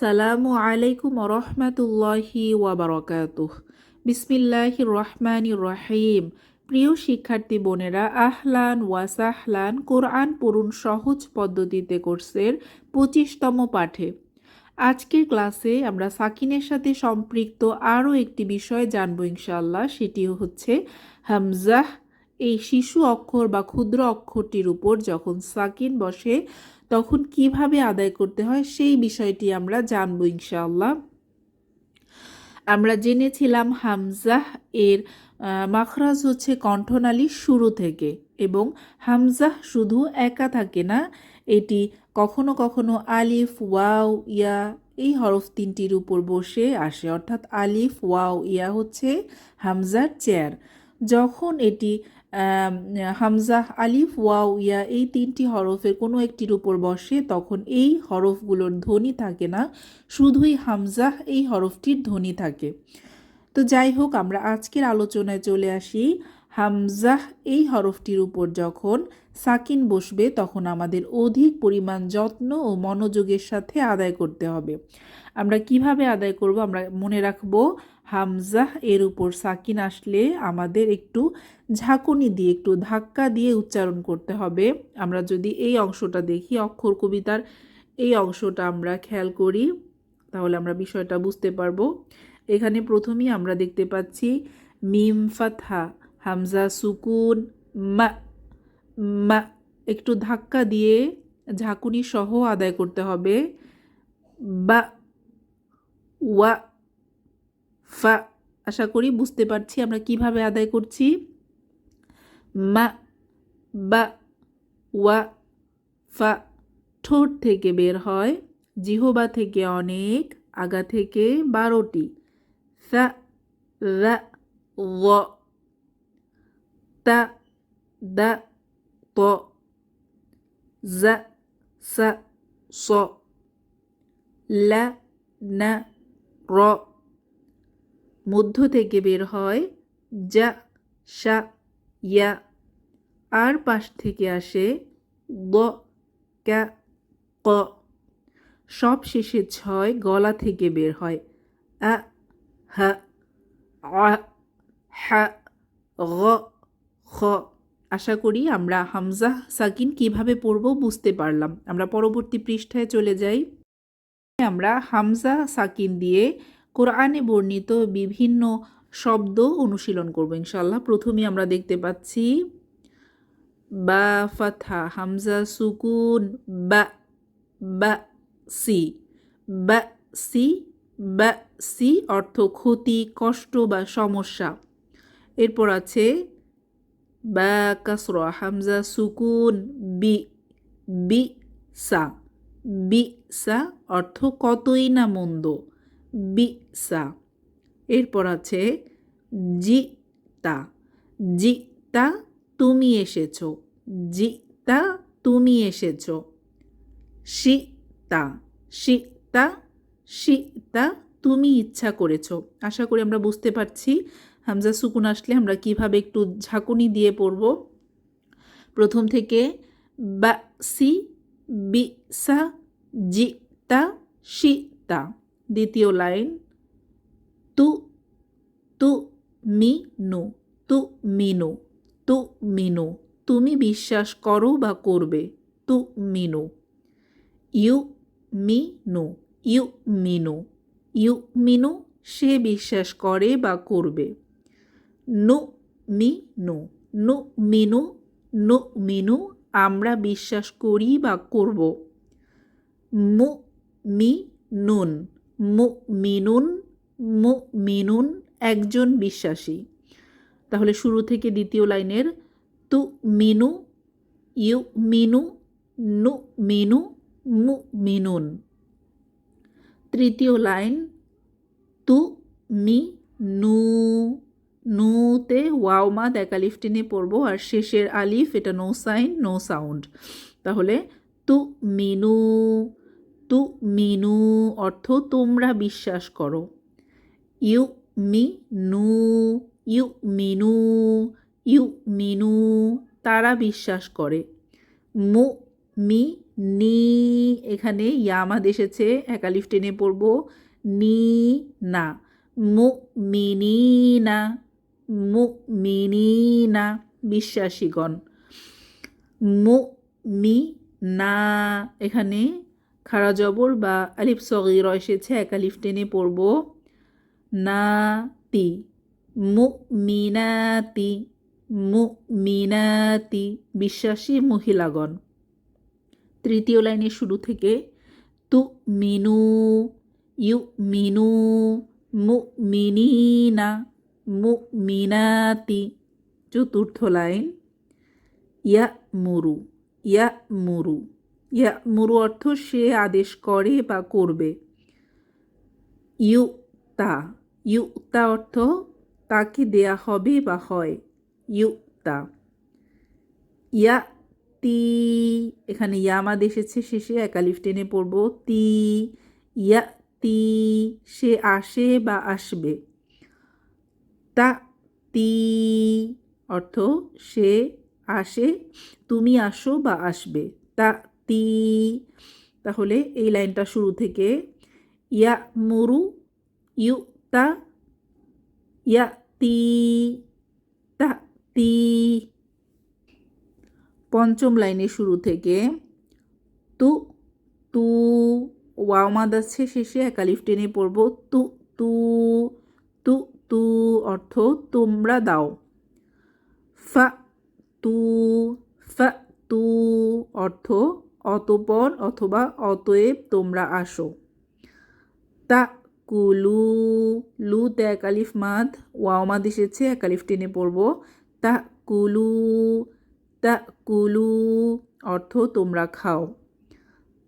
আসসালামু আলাইকুম রহমাতুল্লাহি ওয়াবারকাতুহ। বিসমিল্লাহির রহমানির রহিম। প্রিয় শিক্ষার্থী বোনেরা, আহলান ওয়াসাহলান কোরআন পড়ুন সহজ পদ্ধতিতে কোর্সের পঁচিশতম পাঠে। আজকের ক্লাসে আমরা সাকিনের সাথে সম্পৃক্ত আরও একটি বিষয় জানব ইনশাল্লাহ সেটি হচ্ছে হামজাহ, এই শিশু অক্ষর বা ক্ষুদ্র অক্ষরটির উপর যখন সাকিন বসে তখন কীভাবে আদায় করতে হয় সেই বিষয়টি আমরা জানব ইনশাআল্লাহ। আমরা জেনেছিলাম হামজাহ এর মাখরাজ হচ্ছে কণ্ঠনালীর শুরু থেকে এবং হামজাহ শুধু একা থাকে না, এটি কখনো কখনো আলিফ, ওয়াও, ইয়া এই হরফ তিনটির উপর বসে আসে, অর্থাৎ আলিফ, ওয়াও, ইয়া হচ্ছে হামজার চেয়ার। যখন এটি আম, হামজাহ আলিফ ওয়াও ইয়া এই তিনটি হরফের কোনো একটির উপর বসে তখন এই হরফগুলোর ধ্বনি থাকে না শুধুই হামজাহ এই হরফটির ধ্বনি থাকে। তো যাই হোক আমরা আজকের আলোচনায় চলে আসি হামজাহ এই হরফটির উপর যখন সাকিন বসবে তখন আমাদের অধিক পরিমাণ যত্ন ও মনোযোগের সাথে আদায় করতে হবে। আমরা কীভাবে আদায় করব আমরা মনে রাখব হামজাহ এর উপর সাকিন আসলে আমাদের একটু ঝাঁকুনি দিয়ে, একটু ধাক্কা দিয়ে উচ্চারণ করতে হবে। আমরা যদি এই অংশটা দেখি, অক্ষর কবিতার এই অংশটা আমরা খেয়াল করি, তাহলে আমরা বিষয়টা বুঝতে পারব। এখানে প্রথমেই আমরা দেখতে পাচ্ছি মিম ফাতহা, হামজা সুকুন, মা মা, একটু ধাক্কা দিয়ে ঝাঁকুনি সহ আদায় করতে হবে। বা, ওয়া ফা, আশা করি বুঝতে পারছি আমরা কীভাবে আদায় করছি। মা, বা, ওয়া, ফা, ঠোঁট থেকে বের হয়। জিহবা থেকে অনেক, আগা থেকে বারোটি। সা রা ল তা, দা, ত, জা, সা, স, লা, না, র মধ্য থেকে বের হয়, যা, সা, ইয়া, আর পাশ থেকে আসে, গ, ক্যা, ক। সব শেষে ছয় গলা থেকে বের হয়, আ, হা আ, হা, গ, খ। আশা করি আমরা হামজা সাকিন কীভাবে পড়ব বুঝতে পারলাম। আমরা পরবর্তী পৃষ্ঠায় চলে যাই। আমরা হামজা সাকিন দিয়ে কোরআনে বর্ণিত বিভিন্ন শব্দ অনুশীলন করব ইনশাল্লাহ প্রথমে আমরা দেখতে পাচ্ছি, বা, ফাথা, হামজা, সুকুন, বা বা, সি। বা সি বা, সি অর্থ ক্ষতি, কষ্ট বা সমস্যা। এরপর আছে, বা, কাসর, হামজা, সুকুন, বি বি, সা। বি, সা অর্থ কতই না মন্দ। বি সা এরপর আছে জি তা জি তা তুমি এসেছ। জি তা তুমি এসেছ। শি তা শি তা শি তা তুমি ইচ্ছা করেছ। আশা করি আমরা বুঝতে পারছি। হামজা, সুকুন আসলে আমরা কীভাবে একটু ঝাঁকুনি দিয়ে পড়ব। প্রথম থেকে বা সি বি সা জি তা শি তা দ্বিতীয় লাইন তু তু মি নু তু মিনু তু মিনু তুমি বিশ্বাস করো বা করবে তু মিনু ইউ মি নু ইউ মিনু ইউ মিনু সে বিশ্বাস করে বা করবে নু মি নু নু মিনু নু মিনু আমরা বিশ্বাস করি বা করব মু মি নুন মু মিনুন মু মিনুন একজন বিশ্বাসী। তাহলে শুরু থেকে দ্বিতীয় লাইনের তু মিনু ইউ মিনু নু মিনু মু মিনুন তৃতীয় লাইন তু মি নু নুতে ওয়াও মাদ এক আলিফ টেনে পড়ব আর শেষের আলিফ, এটা নো সাইন, নো সাউন্ড। তাহলে তু মিনু তু মিনু, অর্থ তোমরা বিশ্বাস করো। ইউ মি নু, ইউ মিনু ইউ মিনু, তারা বিশ্বাস করে। মু মি নি, এখানে ইয়ামাদ এসেছে, একালিফ টেনে পড়ব। নি না, মু মিনি না, মু মিনি না, বিশ্বাসীগণ। মু মি না, এখানে খাড়া জবর বা আলিফ সগির এসেছে একালিফ টেনে পড়ব। না তি মু মিনাতি মু মিনাতি বিশ্বাসী মহিলাগণ। তৃতীয় লাইনের শুরু থেকে তু মিনু ইউ মিনু মু মিনিনা মু মিনাতি চতুর্থ লাইন ইয়া মুরু ইয়া মুরু ইয়া মুরু অর্থ সে আদেশ করে বা করবে। ইউ তা ইউ তা অর্থ তাকে দেয়া হবে বা হয়। ইউ তা ইয়া তি এখানে ইয়ামাদ এসেছে, শেষে একালিফ টেনে পড়ব। তি ইয়া তি সে আসে বা আসবে। তা তি অর্থ সে আসে, তুমি আসো বা আসবে। তা তি। তাহলে এই লাইনটা শুরু থেকে ইয়া মুরু, ইউ তা, ইয়া তি, তা তি। পঞ্চম লাইনের শুরু থেকে তু তু ওয়ামাদ আছে শেষে একালিফ টেনে পড়ব, তু তু তু তু, অর্থ তোমরা দাও। ফা, তু ফা, তু, অর্থ অতপর অথবা অতএব তোমরা আসো। তা কুলু লু তে একালিফ মাদ ওয়াওমাদ এসেছে, একালিফ টেনে পড়ব। তা কুলু তা কুলু অর্থ তোমরা খাও।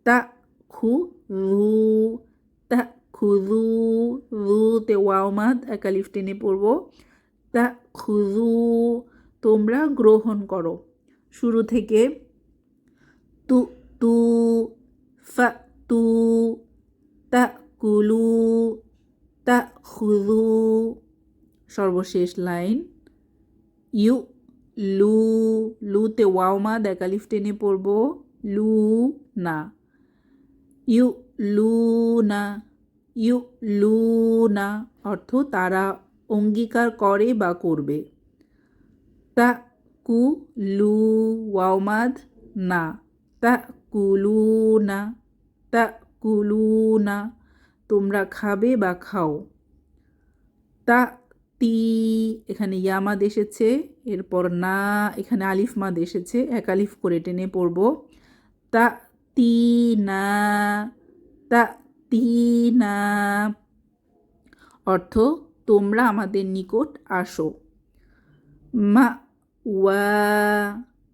তা খু রু, তা খুজু রু তে ওয়াওমাদ একালিফ টেনে পড়ব। তা খুজু তোমরা গ্রহণ করো। শুরু থেকে তু তু ফা তু তা কুলু তা খুজু সর্বশেষ লাইন, ইউ, লু, লুতে ওয়াওমা দেকালিফ টেনে পড়ব, লু, না। ইউ, লু, না। ইউ, লু, না, অর্থ তারা অঙ্গীকার করে বা করবে। তা, কু, লু ওয়াওমাদ না। তা কুলু না তা কুলু না তোমরা খাবে বা খাও। তা, তি, এখানে ইয়ামাদ এসেছে, এরপর না, এখানে আলিফ মাদ এসেছে, এক আলিফ করে টেনে পড়ব। তা, তি, না, তা, তি, না, অর্থ, তোমরা আমাদের নিকট আসো। মা, ওয়া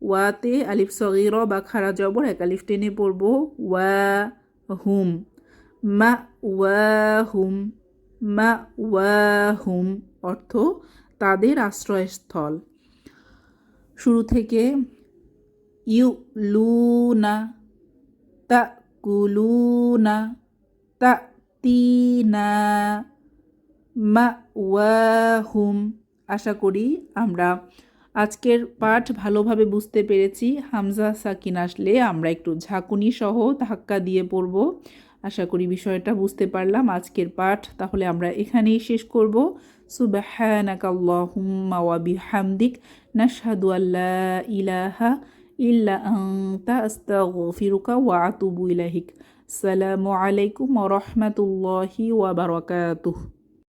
ওয়াতে আলিফ সগির বা খারা জবর, এক আলিফ টেনে পড়ব ওয়া হুম মা ওয়া হুম মা ওয়া হুম অর্থ তাদের আশ্রয়স্থল। শুরু থেকে ইউ লু না তা কুলু না তা তিনা মা ওয়াহুম আশা করি আমরা আজকের পাঠ ভালোভাবে বুঝতে পেরেছি। হামজা, সাকিন আসলে আমরা একটু ঝাঁকুনি সহ ধাক্কা দিয়ে পড়ব। আশা করি বিষয়টা বুঝতে পারলাম আজকের পাঠ। তাহলে আমরা এখানেই শেষ করব। সুবাহানাকাল্লাহুম্মা ওয়া আল্লা ইলাহা ইল্লা আসসালামু আলাইকুম ওয়া রাহমাতুল্লাহি ওয়া